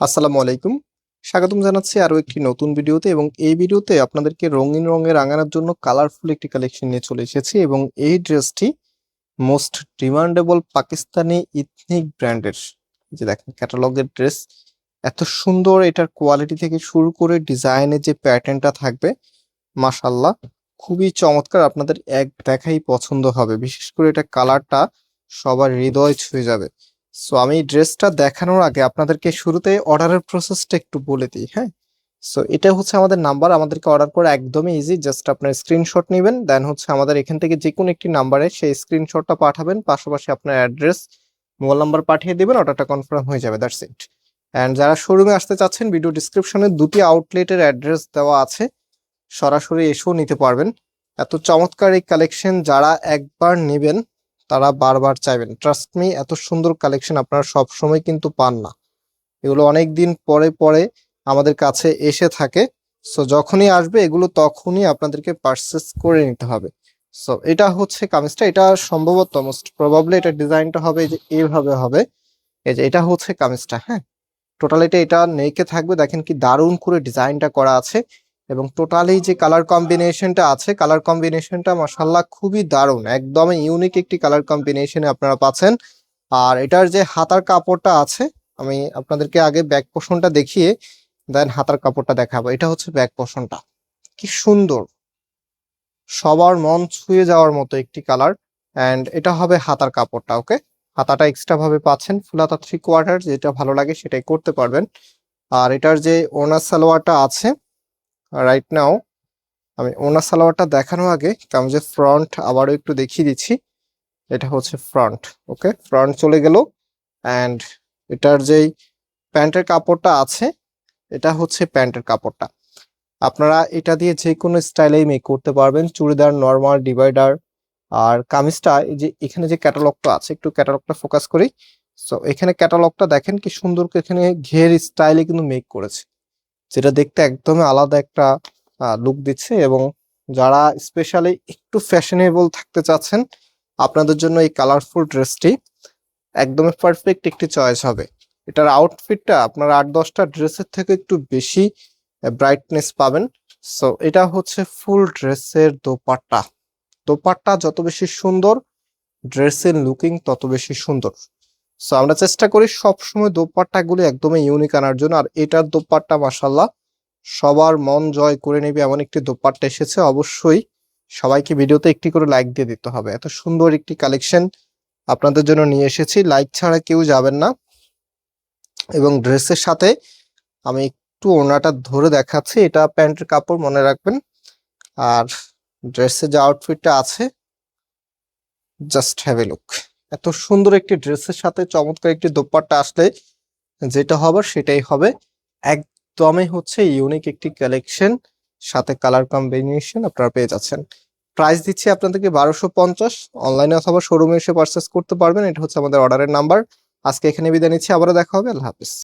আসসালামু আলাইকুম। স্বাগতম জানাচ্ছি আরও একটি নতুন ভিডিওতে এবং এই ভিডিওতে আপনাদেরকে রঙিন রঙে রাঙানোর জন্য কালারফুল একটি কালেকশন নিয়ে চলে এসেছি এবং এই ড্রেসটি মোস্ট ডিমান্ডেবল পাকিস্তানি ইথনিক ব্র্যান্ডের যে দেখেন ক্যাটালগের ড্রেস এত সুন্দর এটার কোয়ালিটি থেকে শুরু করে ডিজাইনের যে প্যাটার্নটা থাকবে মাশাল্লাহ খুবই চমৎকার। আপনাদের এক দেখাই পছন্দ হবে। বিশেষ করে এটা কালারটা সবার হৃদয় ছুঁয়ে যাবে। সো আমি ড্রেসটা দেখানোর আগে আপনাদেরকে শুরুতে অর্ডারের প্রসেসটা একটু বলে দিই হ্যাঁ? সো এটা হচ্ছে আমাদের নাম্বার আমাদেরকে অর্ডার করা একদমই ইজি জাস্ট আপনার স্ক্রিনশট নেবেন দেন হচ্ছে আমাদের এখান থেকে যে কোনো একটি নাম্বারে সেই স্ক্রিনশটটা পাঠাবেন, পাশাপাশি আপনার অ্যাড্রেস মোবাইল নাম্বার পাঠিয়ে দেবেন অর্ডারটা কনফার্ম হয়ে যাবে দ্যাটস ইট অ্যান্ড যারা শোরুমে আসতে চাচ্ছেন ভিডিও ডিসক্রিপশনে দুটি আউটলেটের অ্যাড্রেস দেওয়া আছে, সরাসরি এসেও নিতে পারবেন। এত চমৎকার এই কালেকশন যারা একবার নেবেন তারা বারবার চাইবেন। ট্রাস্ট মি এত সুন্দর কালেকশন আপনারা সব সময় কিন্তু পান না। এগুলো অনেক দিন পরে পরে আমাদের কাছে এসে থাকে। সো যখনই আসবে, এগুলো তখনই আপনাদেরকে পারচেস করে নিতে হবে। সো এটা হচ্ছে কামিজটা। এটা সম্ভবত মোস্ট প্রবাবলি এটা ডিজাইনটা হবে যে এইভাবে হবে। এই যে এটা হচ্ছে কামিজটা হ্যাঁ? টোটালিটা এটা নেকে থাকবে। দেখেন কি দারুণ করে ডিজাইনটা করা আছে। এবং টোটালি যে কালার কম্বিনেশনটা আছে কালার কম্বিনেশনটা মাসাল্লাহ খুবই দারুণ, একদমই ইউনিক একটি কালার কম্বিনেশনে আপনারা পাচ্ছেন। আর এটার যে হাতার কাপড়টা আছে, আমি আপনাদেরকে আগে ব্যাক পোষণটা দেখিয়ে দেন হাতার কাপড়টা দেখাবো। এটা হচ্ছে ব্যাক পোষণটা কি সুন্দর! সবার মন ছুঁয়ে যাওয়ার মতো একটি কালার অ্যান্ড এটা হবে হাতার কাপড়টা ওকে হাতাটা এক্সট্রা ভাবে পাচ্ছেন ফুলাতা থ্রি কোয়ার্টার যেটা ভালো লাগে সেটাই করতে পারবেন। আর এটার যে ওনার সালোয়ারটা আছে রাইট নাও আমি ওনার সালোয়ারটা দেখানোর আগে যে ফ্রন্ট আবারও একটু দেখিয়ে দিচ্ছি। এটা হচ্ছে ফ্রন্ট ওকে ফ্রন্ট চলে গেল অ্যান্ড এটার যেই প্যান্টের কাপড়টা আছে, এটা হচ্ছে প্যান্টের কাপড়টা। আপনারা এটা দিয়ে যে কোনো স্টাইলেই মেক করতে পারবেন। চুড়িদার নর্মাল ডিভাইডার আর কামিজটা, এই যে এখানে যে ক্যাটালগটা আছে, একটু ক্যাটালগটা ফোকাস করি। সো এখানে ক্যাটালগটা দেখেন কি সুন্দর এখানে ঘের স্টাইলে কিন্তু মেক করেছে। যেটা দেখতে একদমই আলাদা একটা লুক দিচ্ছে এবং যারা স্পেশালি একটু ফ্যাশনেবল থাকতে চাচ্ছেন, আপনাদের জন্য এই কালারফুল ড্রেসটি একদমই পারফেক্ট একটি চয়েস হবে। এটার আউটফিটটা আপনার আট দশটা ড্রেসের থেকে একটু বেশি ব্রাইটনেস পাবেন। সো এটা হচ্ছে ফুল ড্রেসের দোপাট্টা। দোপাট্টা যত বেশি সুন্দর ড্রেসের লুকিং তত বেশি সুন্দর। সো আমরা চেষ্টা করি সবসময় দোপাট্টাগুলো একদমই ইউনিক আনার জন্য। আর এটার দোপাট্টা মাসাল্লাহ সবার মন জয় করে নেবে এমন একটি দোপাট্টা এসেছে। অবশ্যই সবাইকে ভিডিওতে একটি করে লাইক দিয়ে দিতে হবে। এত সুন্দর একটি কালেকশন আপনাদের জন্য নিয়ে এসেছি। লাইক ছাড়া কেউ যাবেন না। এবং ড্রেসের সাথে আমি একটু ওনাটা ধরে দেখাচ্ছি। এটা প্যান্টের কাপড়, মনে রাখবেন। আর ড্রেসের যে আউটফিটটা আছে জাস্ট হ্যাভ এ লুক এত সুন্দর একটি ড্রেসের সাথে চমৎকার একটি দোপাট্টা আসলে যেটা হবে সেটাই হবে। একদমই হচ্ছে ইউনিক একটি কালেকশন সাথে কালার কম্বিনেশন আপনারা পেয়ে যাচ্ছেন। প্রাইস দিচ্ছি আপনাদেরকে বারোশো পঞ্চাশ অনলাইনে অথবা শোরুমে এসে পারচেস করতে পারবেন, এটা হচ্ছে আমাদের অর্ডারের নাম্বার আজকে এখানে বিদায় নিচ্ছি, আবারও দেখা হবে, আল্লাহ হাফিজ।